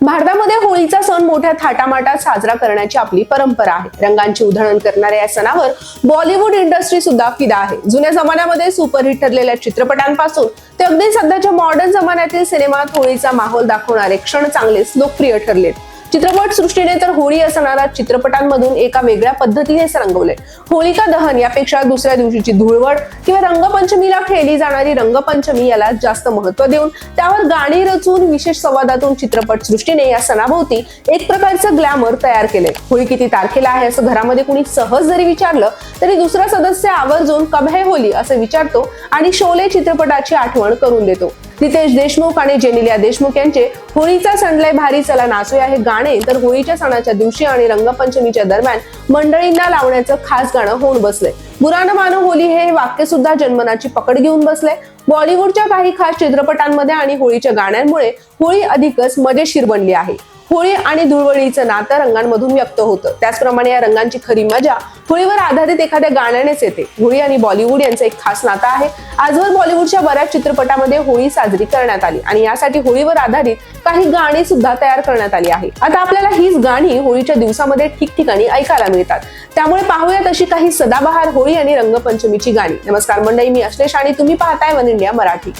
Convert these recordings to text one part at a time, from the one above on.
भारतामध्ये होळीचा सण मोठ्या थाटामाटात साजरा करण्याची आपली परंपरा आहे. रंगांची उधळण करणाऱ्या या सणावर बॉलिवूड इंडस्ट्री सुद्धा फिदा आहे. जुन्या जमान्यामध्ये सुपरहिट ठरलेल्या चित्रपटांपासून ते अगदी सध्याच्या मॉडर्न जमान्यातील सिनेमात होळीचा माहोल दाखवणारे क्षण चांगलेच लोकप्रिय ठरलेत. चित्रपट सृष्टीने तर होळी असणारा चित्रपटांमधून एका वेगळ्या पद्धतीनेच रंगवले होळिका दहन यापेक्षा दुसऱ्या दिवशीची धुळवड किंवा रंगपंचमीला खेळली जाणारी रंगपंचमी याला जास्त महत्त्व देऊन त्यावर गाणी रचून विशेष संवादातून चित्रपट सृष्टीने या सणाभोवती एक प्रकारचं ग्लॅमर तयार केले. होळी किती तारखेला आहे असं घरामध्ये कुणी सहज जरी विचारलं तरी दुसरा सदस्य आवर्जून कब है होली असं विचारतो आणि शोले चित्रपटाची आठवण करून देतो. नितेश देशमुख आणि जेनिलिया देशमुख यांचे होळीचा सण लय भारी चला नाचूया हे गाणे. तर होळीच्या सणाच्या दिवशी आणि रंगपंचमीच्या दरम्यान मंडळींना लावण्याचं खास गाणं होऊन बसले बुरानं मानो होली हे वाक्य सुद्धा जन्मनाची पकड घेऊन बसले बॉलिवूडच्या काही खास चित्रपटांमध्ये आणि होळीच्या गाण्यांमुळे होळी अधिकच मजेशीर बनली आहे. होळी आणि धुळवळीचं नातं रंगांमधून व्यक्त होतं. त्याचप्रमाणे या रंगांची खरी मजा होळीवर आधारित एखाद्या गाण्यानेच येते. होळी आणि बॉलिवूड यांचं एक खास नातं आहे. आजवर बॉलिवूडच्या बऱ्याच चित्रपटामध्ये होळी साजरी करण्यात आली आणि यासाठी होळीवर आधारित काही गाणी सुद्धा तयार करण्यात आली आहे. आता आपल्याला हीच गाणी होळीच्या दिवसामध्ये ठिकठिकाणी ऐकायला मिळतात. त्यामुळे पाहूयात अशी काही सदाबहार होळी आणि रंगपंचमीची गाणी. नमस्कार मंडळी मी अश्लेष आणि तुम्ही पाहताय वन इंडिया मराठी.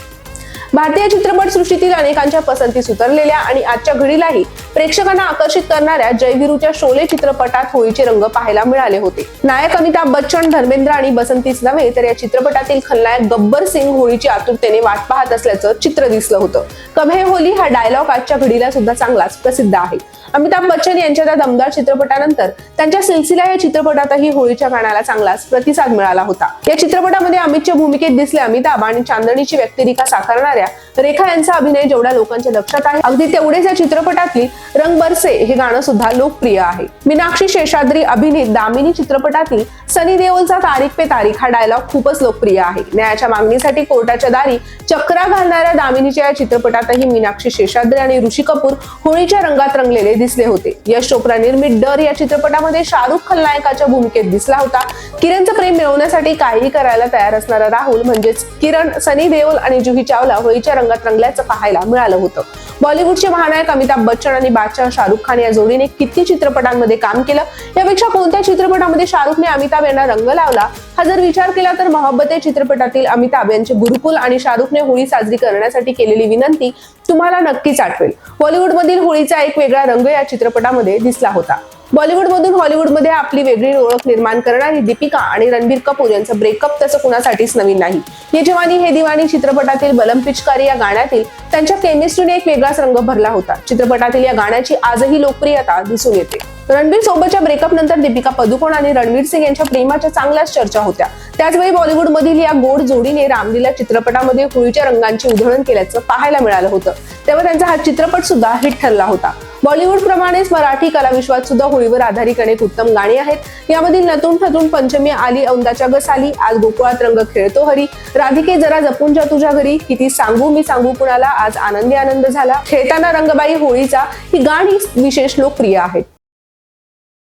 भारतीय चित्रपट सृष्टीतील अनेकांच्या पसंतीस उतरलेल्या आणि आजच्या घडीलाही प्रेक्षकांना आकर्षित करणाऱ्या जयवीरूच्या शोले चित्रपटात होळीचे रंग पाहायला मिळाले होते. नायक अमिताभ बच्चन धर्मेंद्र आणि बसंतीच नव्हे तर या चित्रपटातील खलनायक गब्बर सिंग होळीची आतुरतेने वाट पाहत असल्याचं चित्र दिसलं होतं. कमे होली? हा डायलॉग आजच्या घडीला सुद्धा चांगलाच प्रसिद्ध आहे. अमिताभ बच्चन यांच्या त्या दमदार चित्रपटानंतर त्यांच्या सिलसिला या चित्रपटातही होळीच्या गाण्याला चांगलाच प्रतिसाद मिळाला होता. या चित्रपटामध्ये अमितच्या भूमिकेत दिसले अमिताभ आणि चांदणीची व्यक्तिरेखा साकारणाऱ्या रेखा यांचा अभिनय जेवढ्या लोकांच्या लक्षात आहे अगदी तेवढेच या चित्रपटातली रंग बरसे हे गाणं सुद्धा लोकप्रिय आहे. मीनाक्षी शेषाद्री अभिनीत दामिनी चित्रपटातील सनी देओलचा तारीख पे तारीख हा डायलॉग खूपच लोकप्रिय आहे. न्यायाच्या मागणीसाठी कोर्टाच्या दारी चक्रा घालणाऱ्या दामिनीच्या या चित्रपटातही मीनाक्षी शेषाद्री आणि ऋषी कपूर होळीच्या रंगात रंगलेले दिसले होते. यश चोप्रा निर्मित डर या चित्रपटामध्ये शाहरुख खलनायकाच्या भूमिकेत दिसला होता. किरणचं प्रेम मिळवण्यासाठी काहीही करायला तयार असणारा राहुल म्हणजेच किरण सनी देओल आणि जुही चावला होळीच्या रंगात रंगल्याचं पाहायला मिळालं होतं. बॉलिवूडचे महानायक अमिताभ बच्चन आणि बादशाह शाहरुख खान या जोडीने किती चित्रपटांमध्ये काम केलं? यापेक्षा कोणत्या चित्रपटामध्ये शाहरुखने अमिताभ यांना रंग लावला? हा जर विचार केला तर मोहब्बते चित्रपटातील अमिताभ यांचे गुरुकुल आणि शाहरुखने होळी साजरी करण्यासाठी केलेली विनंती तुम्हाला नक्कीच आठवेल. बॉलिवूडमधील होळीचा एक वेगळा रंग या चित्रपटामध्ये दिसला होता. बॉलिवूडमधून हॉलिवूडमध्ये आपली वेगळी ओळख निर्माण करणारी दीपिका आणि रणबीर कपूर यांचं ब्रेकअप तसं कुणासाठीच नवीन नाही. ये जवानी हे दिवाणी चित्रपटातील बलम पिचकारी या गाण्यातील त्यांच्या केमिस्ट्रीने एक वेगळाच रंग भरला होता. चित्रपटातील या गाण्याची आजही लोकप्रियता दिसून येते. रणबीर सोबतच्या ब्रेकअप नंतर दीपिका पदुकोण आणि रणवीर सिंग यांच्या प्रेमाच्या चांगल्याच चर्चा होत्या. त्याचवेळी बॉलिवूड मधील या गोड जोडीने रामलीला चित्रपटामध्ये होळीच्या रंगांची उधळण केल्याचं पाहायला मिळालं होतं. तेव्हा त्यांचा हा चित्रपट सुद्धा हिट ठरला होता. बॉलिवूड प्रमाणेच मराठी कलाविश्वात सुद्धा होळीवर आधारित अनेक उत्तम गाणी आहेत. यामधील नतून ठतून पंचमी आली औंदाच्या गसाली आज गोकुळात रंग खेळतो हरी राधिके जरा जपून जा तुझ्या घरी किती सांगू मी सांगू कुणाला आज आनंदी आनंद झाला. खेळताना रंगबाई होळीचा ही गाणी विशेष लोकप्रिय आहेत.